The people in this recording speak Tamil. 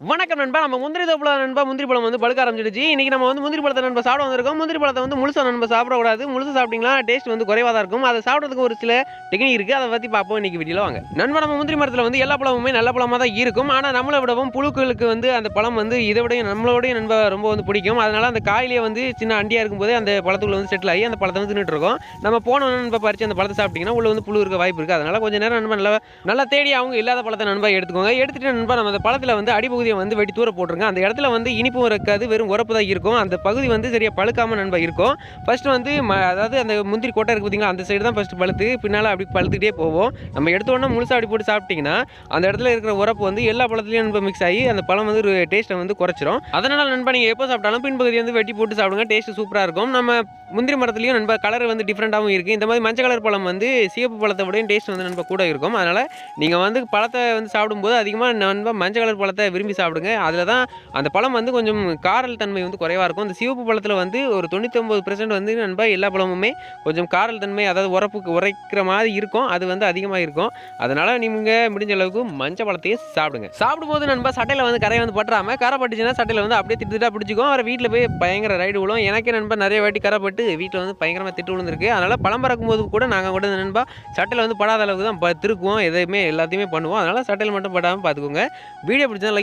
வணக்கம் நண்பா நம்ம முந்திரி தோப்புல நண்பா முந்திரி பழம் வந்து பழுக்க ஆரம்பிச்சிடுச்சு. இன்னைக்கு நம்ம வந்து முந்திரி பழத்தை நண்பா சாப்பிட வந்திருக்கோம். முந்திரி பழத்தை வந்து முழுசா நண்பா சாப்பிடக்கூடாது. முழுசு சாப்பிட்டிங்களா டேஸ்ட் வந்து குறைவாக தான் இருக்கும். அதை சாப்பிட்றதுக்கு ஒரு சில டெக்னிக் இருக்குது அதை பற்றி பார்ப்போம் இன்னைக்கு வீடியோவில் வாங்க. நண்பா நம்ம முந்திரி மரத்தில் வந்து எல்லா பழமுமே நல்ல பழமாக தான் இருக்கும். ஆனால் நம்மளை விடவும் புழுக்களுக்கு வந்து அந்த பழம் வந்து இதை விட நம்மளோடய நண்பா ரொம்ப வந்து பிடிக்கும். அதனால் அந்த காயிலே வந்து சின்ன அண்டியாக இருக்கும்போதே அந்த பழத்துக்குள்ள வந்து செட்டில் ஆகி அந்த பழத்தை வந்து தின்னுட்டு இருக்கோம். நம்ம போன நண்பா பறித்து அந்த பழத்தை சாப்பிட்டிங்கன்னா உள்ளே வந்து புழு இருக்க வாய்ப்பு இருக்குது அதனால் கொஞ்சம் நேரம் நண்பா நல்லா நல்லா தேடி அவங்க இல்லாத பழத்தை நண்பா எடுத்துக்கோங்க. எடுத்துகிட்டு நண்பா நம்ம அந்த பழத்தில் வந்து பகுதியை வந்து வெட்டி தூர போட்டுருங்க. அந்த இடத்துல வந்து இனிப்பும் இருக்காது வெறும் உரப்பு தான் இருக்கும். அந்த பகுதி வந்து சரியாக பழுக்காம நண்பா இருக்கும். ஃபஸ்ட்டு வந்து ம- அதாவது அந்த முந்திரி கோட்டை இருக்குது பார்த்தீங்களா அந்த சைடு தான் ஃபஸ்ட்டு பழுத்து பின்னால் அப்படி பழுத்துக்கிட்டே போவோம். நம்ம எடுத்த உடனே முழுசாக அப்படி போட்டு சாப்பிட்டிங்கன்னா அந்த இடத்துல இருக்கிற உரப்பு வந்து எல்லா பழத்துலையும் நண்பா மிக்ஸ் ஆகி அந்த பழம் வந்து ஒரு டேஸ்ட்டை வந்து குறைச்சிரும். அதனால் நண்பா நீங்கள் எப்போ சாப்பிட்டாலும் பின்பகுதி வந்து வெட்டி போட்டு சாப்பிடுங்க டேஸ்ட்டு சூப்பராக இருக்கும். நம்ம முந்திரி மரத்துலேயும் நண்பா கலர் வந்து டிஃப்ரெண்ட்டாகவும் இருக்குது இந்த மாதிரி மஞ்சள் கலர் பழம் வந்து சிவப்பு பழத்தை விடையும் டேஸ்ட் வந்து நண்பா கூட இருக்கும். அதனால் நீங்கள் வந்து பழத்தை வந்து சாப்பிடும்போது அதிகமாக நண்பா மஞ்சள் கலர் பழத்தை விரும்பி சாப்பிடுங்க. அதில் தான் அந்த பழம் வந்து கொஞ்சம் காரல் தன்மை வந்து குறைவாக இருக்கும். இந்த சிவப்பு பழத்தில் வந்து ஒரு தொண்ணூத்தொம்பது பெர்சன்ட் வந்து நண்பா எல்லா பழமுமே கொஞ்சம் காரல் தன்மை அதாவது உரப்புக்கு உரைக்கிற மாதிரி இருக்கும். அது வந்து அதிகமாக இருக்கும். அதனால் நீங்கள் முடிஞ்ச அளவுக்கு மஞ்சள் பழத்தையே சாப்பிடுங்க. சாப்பிடும்போது நண்பா சட்டையில் வந்து கரையை வந்து பட்டுறாமல் கரை பட்டுச்சுன்னா சட்டையில் வந்து அப்படியே திட்டு திட்டா பிடிச்சிக்கும். அவரை வீட்டில் போய் பயங்கர ரைடு விழும் எனக்கே நண்பா நிறைய வாட்டி கரை பட்டு வீட்டில் வந்து பயங்கரமாக திட்டு விழுந்திருக்கு. அதனால் பழம் பறக்கும் போது கூட நாங்கள் கூட நண்பா சட்டையில் வந்து படாத அளவுக்கு தான் திருக்குவோம். எதையுமே எல்லாத்தையுமே பண்ணுவோம். அதனால் சட்டையில் மட்டும் படாமல் பார்த்துக்கோங்க வீடியோ பிடிச்சா லைக்